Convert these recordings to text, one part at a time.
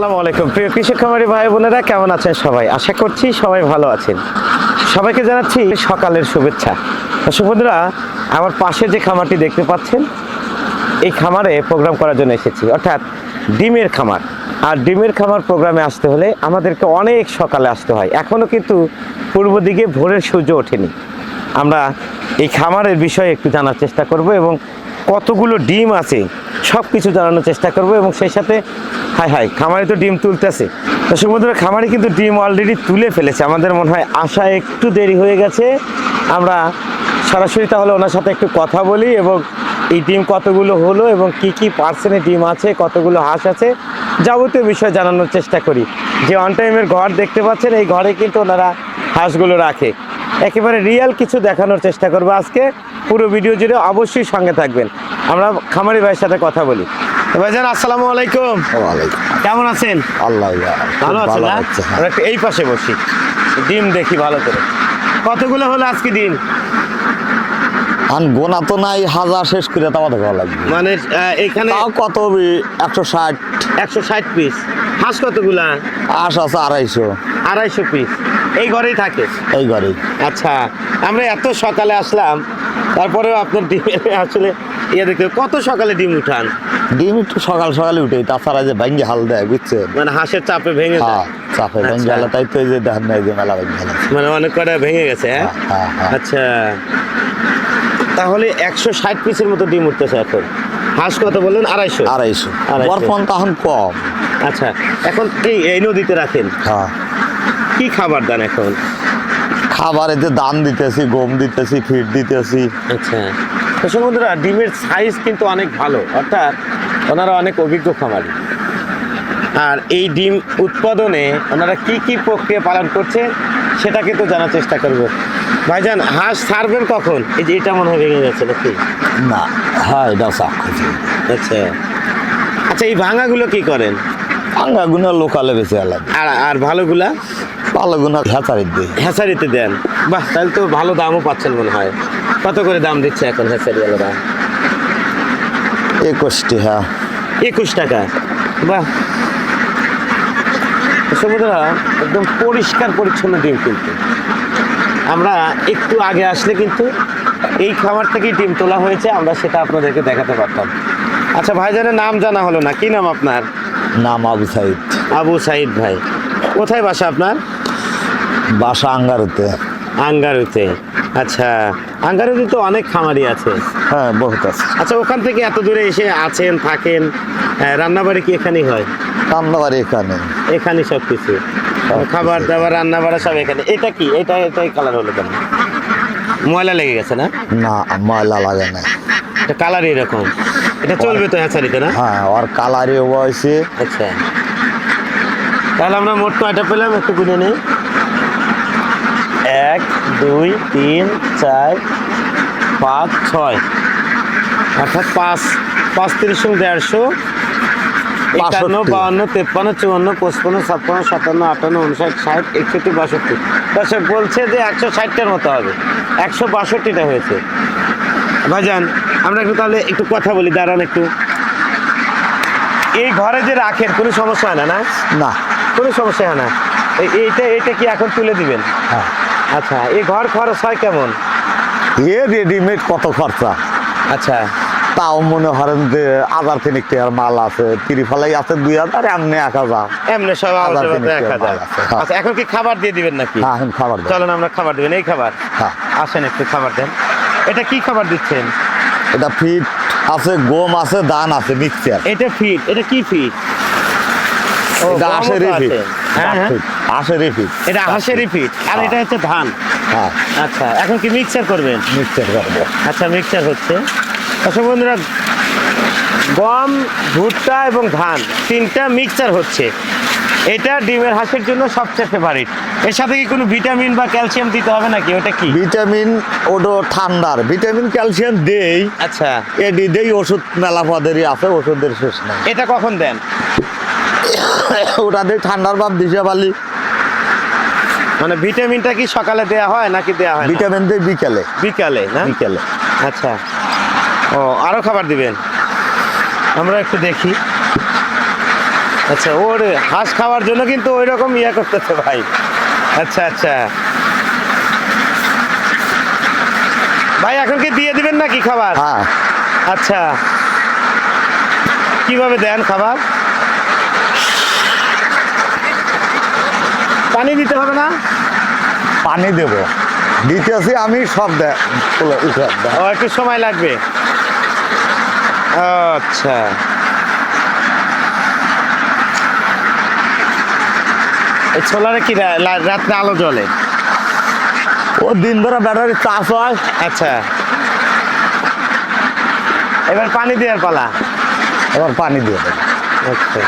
আসসালামু আলাইকুম। প্রিয় কৃষক খামারি ভাই বোনেরা, কেমন আছেন সবাই? আশা করছি সবাই ভালো আছেন। সবাইকে জানাচ্ছি সকালের শুভেচ্ছা। দর্শক বন্ধুরা, আমার পাশে যে খামারটি দেখতে পাচ্ছেন, এই খামারে প্রোগ্রাম করার জন্য এসেছি। অর্থাৎ ডিমের খামার। আর ডিমের খামার প্রোগ্রামে আসতে হলে আমাদেরকে অনেক সকালে আসতে হয়। এখনও কিন্তু পূর্ব দিকে ভোরের সূর্য ওঠেনি। আমরা এই খামারের বিষয়ে একটু জানার চেষ্টা করব এবং কতগুলো ডিম আছে সব কিছু জানানোর চেষ্টা করব এবং সেই সাথে, হাই হাই, খামারে তো ডিম তুলতেছে। দর্শক বন্ধুরা খামারে কিন্তু ডিম অলরেডি তুলে ফেলেছে। আমাদের মনে হয় আসা একটু দেরি হয়ে গেছে। আমরা সরাসরি তাহলে ওনার সাথে একটু কথা বলি এবং এই ডিম কতগুলো হলো এবং কি কি পার্সেন্টে ডিম আছে, কতগুলো হাঁস আছে, যাবতীয় বিষয় জানানোর চেষ্টা করি। যে অন টাইমের ঘর দেখতে পাচ্ছেন, এই ঘরে কিন্তু ওনারা হাঁসগুলো রাখে। একেবারে রিয়াল কিছু দেখানোর চেষ্টা করব আজকে। পুরো ভিডিও জুড়ে অবশ্যই সঙ্গে থাকবেন। আমরা খামারি ভাইয়ের সাথে কথা বলি। ভাইজান আসসালামু আলাইকুম। কেমন আছেন? আল্লাহ ভালো আছেন হ্যাঁ। আমরা একটু এই পাশে বসি। ডিম দেখি ভালো করে। কতগুলো হলো আজকে ডিম? আন গোনা তো নাই হাজার শেষ করে তাও দেখা লাগবে। মানে এখানে কত একশো ষাট। একশো ষাট পিস হাঁস কতগুলা? আশ আছে আড়াইশো। আড়াইশো পিস এই ঘরেই থাকে। এই ঘরেই। আচ্ছা আমরা এত সকালে আসলাম তারপরেও আপনার ডিমের আসলে ইয়ে দেখতে কত সকালে ডিম উঠান? ডিম একটু সকাল সকালে উঠে তাছাড়া যে ভাঙ্গি হাল দেয় বুঝছে মানে হাঁসের চাপে ভেঙে হ্যাঁ যায় চাপে আচ্ছা। তাই তো যে দেখেন না যে মেলা হালে মানে অনেক কটা ভেঙে গেছে হ্যাঁ? হ্যাঁ, হ্যাঁ। আচ্ছা তাহলে একশো ষাট পিসের মতো ডিম উঠতেছে এখন। হাঁস কত বললেন? আড়াইশো। আড়াইশো। বর্তমান তখন কম। আচ্ছা এখন এই এই নদীতে রাখেন। হ্যাঁ। কি খাবার দেন এখন? খাবারে যে দাম দিতেছি গম দিতেছি ফিট দিতেছি। আচ্ছা। দর্শক বন্ধুরা ডিমের সাইজ কিন্তু অনেক ভালো অর্থাৎ ওনারা অনেক অভিজ্ঞ খামারি। আর এই ডিম উৎপাদনে ওনারা কি কি প্রক্রিয়া পালন করছে সেটা কিন্তু জানার চেষ্টা করব। ভাইজান হাঁস ছাড়বেন কখন? এই যে এটা মনে হয় ভেঙে যাচ্ছে নাকি? না হ্যাঁ এটা আচ্ছা। আচ্ছা এই ভাঙাগুলো কি করেন? আঙ্গা গুনা লোকালে বেশি আলাদা। আর আর ভালোগুলা? ভালো গুনা হ্যাচারির দিই হ্যাসারিতে দেন। বাহ তাহলে তো ভালো দামও পাচ্ছেন মনে হয়। কত করে দাম দিচ্ছে এখন হ্যাসারিওয়ালারা একুশটি হ্যাঁ। একুশ টাকা। বাহ। সমুদ্রা একদম পরিষ্কার পরিচ্ছন্ন ডিম কিন্তু। আমরা একটু আগে আসলে কিন্তু এই খাবার থেকেই ডিম তোলা হয়েছে আমরা সেটা আপনাদেরকে দেখাতে পারতাম। আচ্ছা ভাইজানের নাম জানা হলো না কি নাম আপনার? নাম আবু সাইদ। আবু সাইদ ভাই। কোথায় বাসা আপনার? বাসা আঙ্গারুতে। আঙ্গারুতে। আচ্ছা আঙ্গারুতে তো অনেক খামারি আছে। হ্যাঁ বহুত আছে। আচ্ছা ওখান থেকে এত দূরে এসে আছেন থাকেন রান্নাবাড়ি কি এখানেই হয়? রান্নাবাড়ি এখানে। এখানে সব কিছু খাবার দাবার রান্না বাড়া সব এখানে। এটা কি? এটা এটাই কালার হলো কেন? ময়লা লেগে গেছে না? না ময়লা লাগে না। কালার এরকম। এটা চলবে তো হ্যাঁ না? হ্যাঁ ওর কালারে বয়সে আচ্ছা। তাহলে আমরা মোট কয়টা পেলাম? একটু গুনে নেই। এক দুই তিন চার পাঁচ ছয়। অর্থাৎ পাঁচ পাঁচ তিরিশ দেড়শো। একান্ন। বাউন্ন তেপ্পান্ন চুয়ান্ন পঁচপান্ন ছাপ্পান্ন সাতান্ন আটান্ন উনষাট ষাট একষট্টি বাষট্টি। দর্শক বলছে যে একশো ষাটটার মতো হবে। একশো বাষট্টিটা হয়েছে। ভাইজান আমরা একটু তাহলে একটু কথা বলি দাঁড়ান একটু। এই ঘরে যে রাখেন কোনো সমস্যা হয় না না? না। কোনো সমস্যা হয় না। এইটা এইটা কি এখন তুলে দিবেন? হ্যাঁ। আচ্ছা এই ঘর খরচ হয় কেমন? এ রেডিমেড কত খরচা? আচ্ছা। তাও মনে হরেন যে হাজার তিনিক টাকার মাল আছে তিরিফালাই আছে দুই হাজার এমনি এক হাজার। এমনি সব হাজার যায় মাল আছে, হ্যাঁ। আচ্ছা এখন কি খাবার দিয়ে দিবেন নাকি? হ্যাঁ খাবার। চলেন আমরা খাবার দিবেন এই খাবার। হ্যাঁ। আসেন একটু খাবার দেন। এটা কি খাবার দিচ্ছেন? এটা ফিট আছে গম আছে ধান আছে মিক্সচার। এটা ফিট এটা কি ফিট? এটা আশেরই ফিট আছে। হ্যাঁ হ্যাঁ। ফিট এটা হাঁসেরই ফিট। আর এটা হচ্ছে ধান? হ্যাঁ। আচ্ছা এখন কি মিক্সার করবেন? মিক্সচার করব। আচ্ছা মিক্সার হচ্ছে। দর্শক বন্ধুরা গম ভুট্টা এবং ধান তিনটা মিক্সচার হচ্ছে। এটা ডিমের হাঁসের জন্য সবচেয়ে ফেভারিট এর সাথে কি কোনো ভিটামিন বা ক্যালসিয়াম দিতে হবে নাকি? ওটা কি? ভিটামিন ওটো ঠান্ডার। ভিটামিন ক্যালসিয়াম দেই। আচ্ছা। এডি দেই ওষুধ মেলা পদেরই আছে ওষুধের শেষ নাই। এটা কখন দেন? ওটা দেই ঠান্ডার ভাব দিশে পালি মানে ভিটামিনটা কি সকালে দেয়া হয় নাকি দেয়া হয় না? ভিটামিন দেই বিকেলে। বিকালে না? বিকেলে। আচ্ছা। ও আরও খাবার দিবেন? আমরা একটু দেখি। আচ্ছা ওর হাঁস খাওয়ার জন্য কিন্তু ওই রকম ইয়া করতেছে ভাই। আচ্ছা আচ্ছা। ভাই এখন কি দিয়ে দিবেন নাকি খাবার? হ্যাঁ। আচ্ছা। কীভাবে দেন খাবার? পানি দিতে হবে না? পানি দেব। দিতেছি আমি সব দে তুলে উঠে দে- ও একটু সময় লাগবে। আচ্ছা। এই সোলারে কি রাত্রে আলো জ্বলে? ও দিন ধরে ব্যাটারি চাষ হয়। আচ্ছা। এবার পানি দেওয়ার পালা। এবার পানি দিয়ে দেবো। আচ্ছা।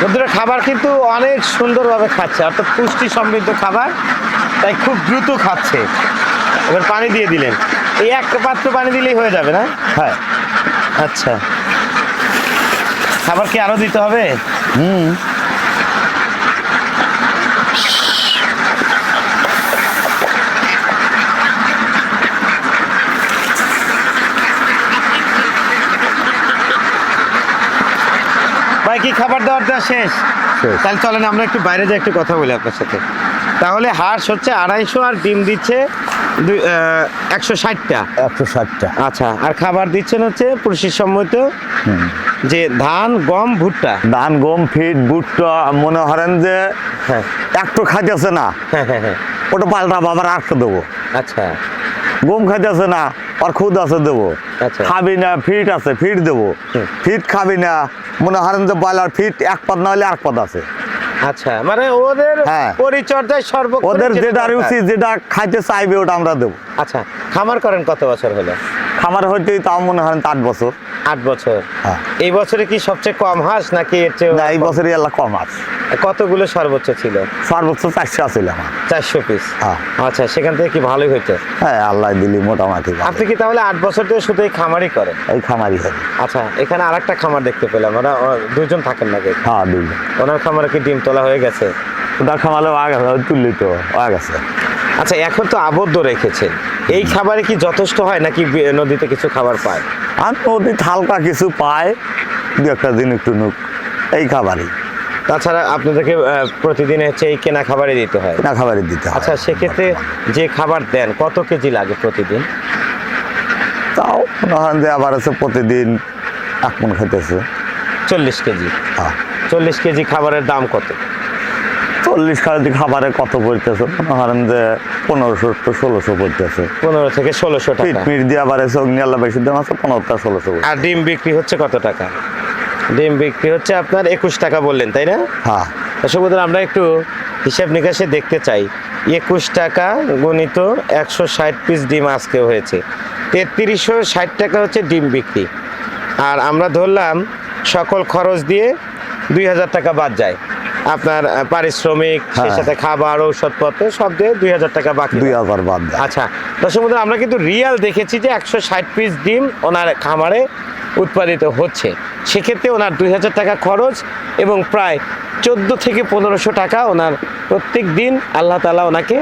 বন্ধুরা খাবার কিন্তু অনেক সুন্দরভাবে খাচ্ছে অর্থাৎ পুষ্টি সমৃদ্ধ খাবার তাই খুব দ্রুত খাচ্ছে। এবার পানি দিয়ে দিলেন। এই একটা পাত্র পানি দিলেই হয়ে যাবে না? হ্যাঁ। আচ্ছা। খাবার কি আরও দিতে হবে? হুম। ভাই কি খাবার দেওয়ার দেওয়া শেষ? শেষ। তাহলে চলেন আমরা একটু বাইরে যাই একটু কথা বলি আপনার সাথে। তাহলে হাঁস হচ্ছে আড়াইশো আর ডিম দিচ্ছে একশো ষাটটা। একশো ষাটটা। আচ্ছা আর খাবার দিচ্ছেন হচ্ছে পুষ্টিসম্মত যে ধান গম ভুট্টা। ধান গম ফিট বুটটা মনে হরেন যে হ্যাঁ। একটু খাইতেছে না। হ্যাঁ হ্যাঁ ওটা পাল্টা বাবার আটশো দেবো। আচ্ছা। গম খাইতেছে না আর খুদ আছে দেবো। আচ্ছা। খাবি না ফিট আছে ফিট দেবো। ফিট খাবি না মনে হরেন যে বয়লার ফিট এক পদ না হলে এক পদ আছে। আচ্ছা মানে ওদের হ্যাঁ। পরিচর্যায় সর্ব ওদের যেটা রুচি যেটা খাইতে চাইবে ওটা আমরা দেবো। আচ্ছা খামার করেন কত বছর হলো? খামার হইতেই তাও মনে হয় আট বছর। আট বছর। হ্যাঁ। এই বছরে কি সবচেয়ে কম হাঁস নাকি এর চেয়ে না এই বছরই এলা কম আছে কতগুলো সর্বোচ্চ ছিল? সর্বোচ্চ চারশো আছিল আমার চারশো পিস হ্যাঁ। আচ্ছা সেখান থেকে কি ভালোই হইতো? হ্যাঁ আল্লাহ দিলি মোটামুটি আপনি কি তাহলে আট বছর ধরে শুধু এই খামারই করেন? এই খামারই হবে আচ্ছা এখানে আরেকটা খামার দেখতে পেলাম। ওরা দুজন থাকেন নাকি? হ্যাঁ দুই ওনার খামারে কি ডিম তোলা হয়ে গেছে? ওটা খামালে আগে তুললি তো হয়ে গেছে আচ্ছা এখন তো আবদ্ধ রেখেছেন এই খাবারে কি যথেষ্ট হয় নাকি নদীতে কিছু খাবার পায়? আর নদী হালকা কিছু পায় দু একটা দিন একটু নুক। এই খাবারই। তাছাড়া আপনাদেরকে প্রতিদিন হচ্ছে এই কেনা খাবারই দিতে হয়। না খাবারই দিতে হয়। আচ্ছা সেক্ষেত্রে যে খাবার দেন কত কেজি লাগে প্রতিদিন? তাও মনে হয় যে আবার আছে প্রতিদিন এক মন খাইতেছে। চল্লিশ কেজি। হ্যাঁ। চল্লিশ কেজি খাবারের দাম কত? চল্লিশ কেজি খাবারে কত পড়তেছে? মনে যে পনেরোশো তো ষোলোশো পড়তেছে। পনেরো থেকে ষোলোশো টাকা। মিট দিয়ে আবার এসে অগ্নি আল্লাহ বেশি দাম আছে পনেরোটা ষোলোশো আর ডিম বিক্রি হচ্ছে কত টাকা? ডিম বিক্রি হচ্ছে আপনার একুশ টাকা বললেন তাই না? হ্যাঁ। সুবোধন আমরা একটু হিসাব নিকাশে দেখতে চাই। একুশ টাকা গণিত একশো ষাট পিস ডিম আজকে হয়েছে। তেত্রিশশো ষাট টাকা হচ্ছে ডিম বিক্রি। আর আমরা ধরলাম সকল খরচ দিয়ে দুই হাজার টাকা বাদ যায়। আপনার পারিশ্রমিক সেই হ্যাঁ। সাথে খাবার ঔষধপত্র সব দিয়ে দুই হাজার টাকা বাকি দুই হাজার বাদ আচ্ছা দর্শক বন্ধুরা, আমরা কিন্তু রিয়াল দেখেছি যে একশো ষাট পিস ডিম ওনার খামারে উৎপাদিত হচ্ছে। সেক্ষেত্রে ওনার দুই হাজার টাকা খরচ এবং প্রায় চোদ্দ থেকে পনেরোশো টাকা ওনার প্রত্যেক দিন আল্লাহ তালা ওনাকে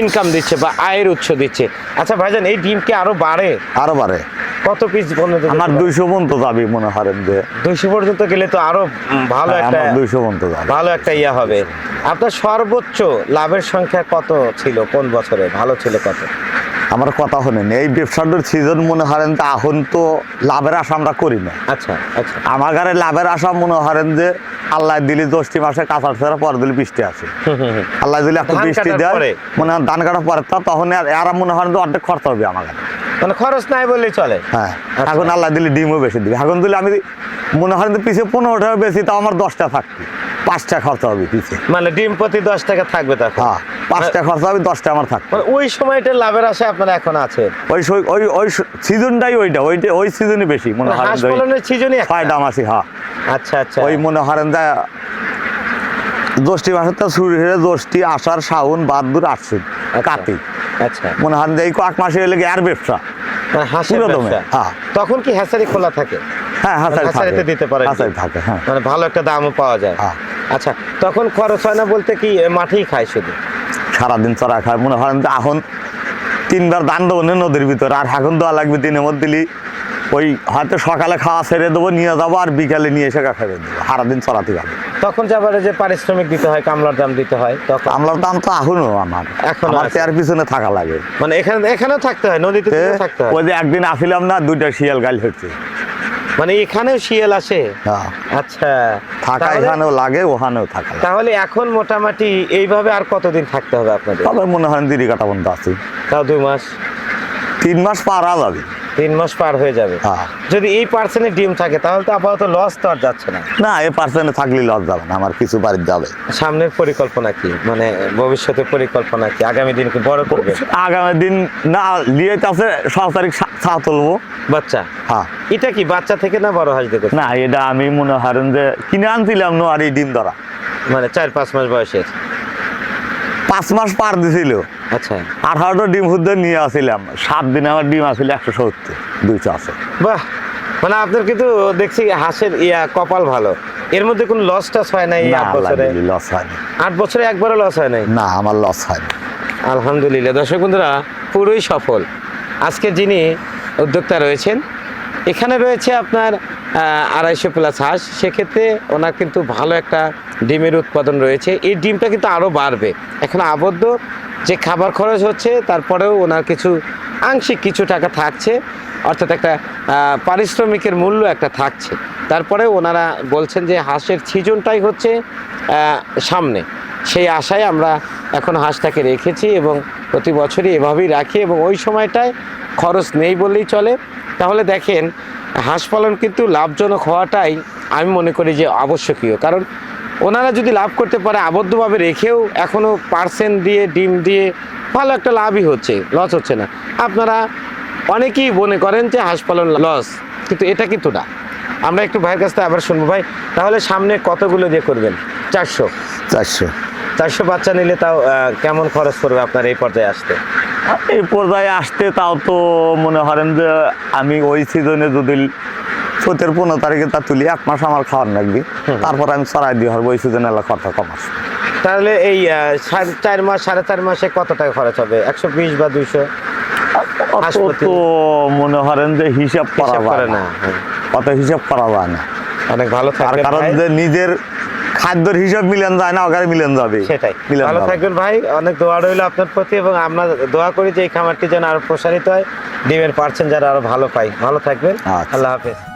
ইনকাম দিচ্ছে বা আয়ের উৎস দিচ্ছে। আচ্ছা ভাইজান এই ডিম কি আরও বাড়ে? আরও বাড়ে। কত পিস পর্যন্ত আমার দুইশো মন তো মনে হয় যে দুইশো পর্যন্ত গেলে তো আরও ভালো হ্যাঁ, একটা দুইশো মন তো যাবে। ভালো একটা ইয়া হবে। আপনার সর্বোচ্চ লাভের সংখ্যা কত ছিল? কোন বছরে? ভালো ছিল কত? আমার কথা শোনেন এই ব্যবসাটার সিজন মনে হরেন যে এখন তো লাভের আশা আমরা করি না। আচ্ছা আচ্ছা। আমার ঘরে লাভের আশা মনে হরেন যে আল্লাহ দিলি দশটি মাসে কাঁচার ছাড়া পরে দিলে বৃষ্টি আসে। হুম। আল্লাহ দিলে একটা বৃষ্টি দেয় মনে হয় ধান কাটার পরে তা তখন আর মনে হয় অর্ধেক খরচ হবে আমার মানে খরচ নাই বললেই চলে। হ্যাঁ আচ্ছা। এখন আল্লাহ দিলে ডিমও বেশি দিবে। এখন দিলে আমি মনে হয় পিছিয়ে পনেরোটা বেশি তাও আমার দশটা থাকবে। পাঁচটা খরচা হবে পিছিয়ে মানে ডিম প্রতি দশ টাকা থাকবে তখন? হ্যাঁ পাঁচটা খরচা হবে দশটা আমার থাকবে। মানে ওই সময়টা লাভের আশা আপনার এখন আছে ওই ওই ওই সিজনটাই ওইটা ওইটা ওই সিজনই বেশি মনে হয় হাঁস পালনের সিজনই ছয়টা মাসি হ্যাঁ। আচ্ছা আচ্ছা। ওই মনে হরেন যা জ্যৈষ্ঠী মাসের তো শুরু হয়ে জ্যৈষ্ঠী আষাঢ় শ্রাবণ বাদুর আশ্বিন কার্তিক আচ্ছা। মনে হয় যে এই কয়েক মাসে কি আর ব্যবসা। মানে হাঁসের দমে, হ্যাঁ। তখন কি খোলা থাকে? হ্যাঁ থাকে। দিতে পারে থাকে হ্যাঁ। মানে ভালো একটা দামও পাওয়া যায়। হ্যাঁ। আচ্ছা তখন খরচ হয় না বলতে কি মাঠেই খায় শুধু? সারাদিন চড়া খায়। মনে হয় এখন তিনবার দান দেবো নদীর ভিতরে আর এখন দেওয়া লাগবে দিনের মধ্যে দিলি ওই হয়তো সকালে খাওয়া ছেড়ে দেবো নিয়ে যাব আর বিকালে নিয়ে এসে খাইয়ে দেবো। সারাদিন চড়াতে পারবে তখন যে আবার যে পারিশ্রমিক দিতে হয় কামলার দাম দিতে হয় তখন? আমলার দাম তো এখনও আমার। এখনও আমার। আর পিছনে থাকা লাগে। মানে এখানে এখানেও থাকতে হয় নদীতে থাকতে হয়? ওই যে একদিন আসিলাম না দুইটা শিয়াল গাল হচ্ছে মানে এখানেও শিয়াল আসে? হ্যাঁ। আচ্ছা। থাকা এখানেও লাগে ওখানেও থাকা তাহলে এখন মোটামুটি এইভাবে আর কতদিন থাকতে হবে আপনাদের? তবে মনে হয় দিদি কাটা বন্ধ আছে। তাও দুই মাস? তিন মাস পারা যাবে। তিন মাস পার হয়ে যাবে। হ্যাঁ। যদি এই পার্সেন্টে ডিম থাকে তাহলে তো আপাতত লস তো আর যাচ্ছে না। না এ পার্সেন্টে থাকলে লস যাবে না আমার কিছু বাড়িতে যাবে। সামনের পরিকল্পনা কি? মানে ভবিষ্যতের পরিকল্পনা কি? আগামী দিন কি বড় করবে? আগামী দিন না লিয়ে আছে সাত তারিখ ছা তুলবো। বাচ্চা? হ্যাঁ। এটা কি বাচ্চা থেকে না বড় হাঁস দেখে না এটা আমি মনে হারেন যে কিনে আনছিলাম নো আর এই ডিম ধরা। মানে চার পাঁচ মাস বয়সের। পাঁচ মাস পার দিছিল। আচ্ছা। আঠারোটা ডিম হুদ্দে নিয়ে আসছিলাম সাত দিনে আমার ডিম আসছিল একশো সত্তর দুইশো আছে। বাহ! মানে আপনার কিন্তু দেখছি হাঁসের ইয়া কপাল ভালো। এর মধ্যে কোনো লস টস হয় না এই না আট বছরে? লস হয়নি আট বছরে একবারও লস হয় নাই? না আমার লস হয়নি আলহামদুলিল্লাহ। দর্শক বন্ধুরা পুরোই সফল। আজকে যিনি উদ্যোক্তা রয়েছেন এখানে রয়েছে আপনার আড়াইশো প্লাস হাঁস। সেক্ষেত্রে ওনার কিন্তু ভালো একটা ডিমের উৎপাদন রয়েছে। এই ডিমটা কিন্তু আরও বাড়বে। এখন আবদ্ধ। যে খাবার খরচ হচ্ছে, তারপরেও ওনার কিছু আংশিক কিছু টাকা থাকছে। অর্থাৎ একটা পারিশ্রমিকের মূল্য একটা থাকছে। তারপরে ওনারা বলছেন যে হাঁসের সিজনটাই হচ্ছে সামনে। সেই আশায় আমরা এখন হাঁসটাকে রেখেছি এবং প্রতি বছরই এভাবেই রাখি এবং ওই সময়টায় খরচ নেই বললেই চলে। তাহলে দেখেন, হাঁস পালন কিন্তু লাভজনক হওয়াটাই আমি মনে করি যে আবশ্যকীয়। কারণ ওনারা যদি লাভ করতে পারে আবদ্ধভাবে রেখেও এখনও পার্সেন্ট দিয়ে ডিম দিয়ে ভালো একটা লাভই হচ্ছে লস হচ্ছে না। আপনারা অনেকেই মনে করেন যে হাঁস পালন লস কিন্তু এটা কিন্তু না। আমরা একটু ভাইয়ের কাছ থেকে আবার শুনব। ভাই তাহলে সামনে কতগুলো দিয়ে করবেন? চারশো। চারশো। চারশো বাচ্চা নিলে তাও কেমন খরচ পড়বে আপনার এই পর্যায়ে আসতে? এই পর্যায়ে আসতে তাও তো মনে করেন যে আমি ওই সিজনে যদি চৈতের পনেরো তারিখে তা তুলি এক মাস আমার খাওয়ার লাগবে। তারপর আমি চড়াই দিয়ে হব ওই সিজনে এলাকা খরচা কম আসবে তাহলে এই সাড়ে চার মাস সাড়ে চার মাসে কত টাকা খরচ হবে? একশো বিশ বা দুইশো? তো মনে করেন যে হিসাব করা যায় না। না হ্যাঁ। হিসাব করা যায় না। অনেক ভালো থাকবেন কারণ যে নিজের খাদ্যের হিসাব মিলেন যায় না ওখানে মিলেন যাবে। সেটাই। ভালো থাকবেন ভাই অনেক দোয়া রইল আপনার প্রতি এবং আমরা দোয়া করি যে এই খামারটি যেন আরও প্রসারিত হয়। ডিমের পার্সেন্ট যারা আরও ভালো পাই। ভালো থাকবেন। আচ্ছা। আল্লাহ হাফেজ।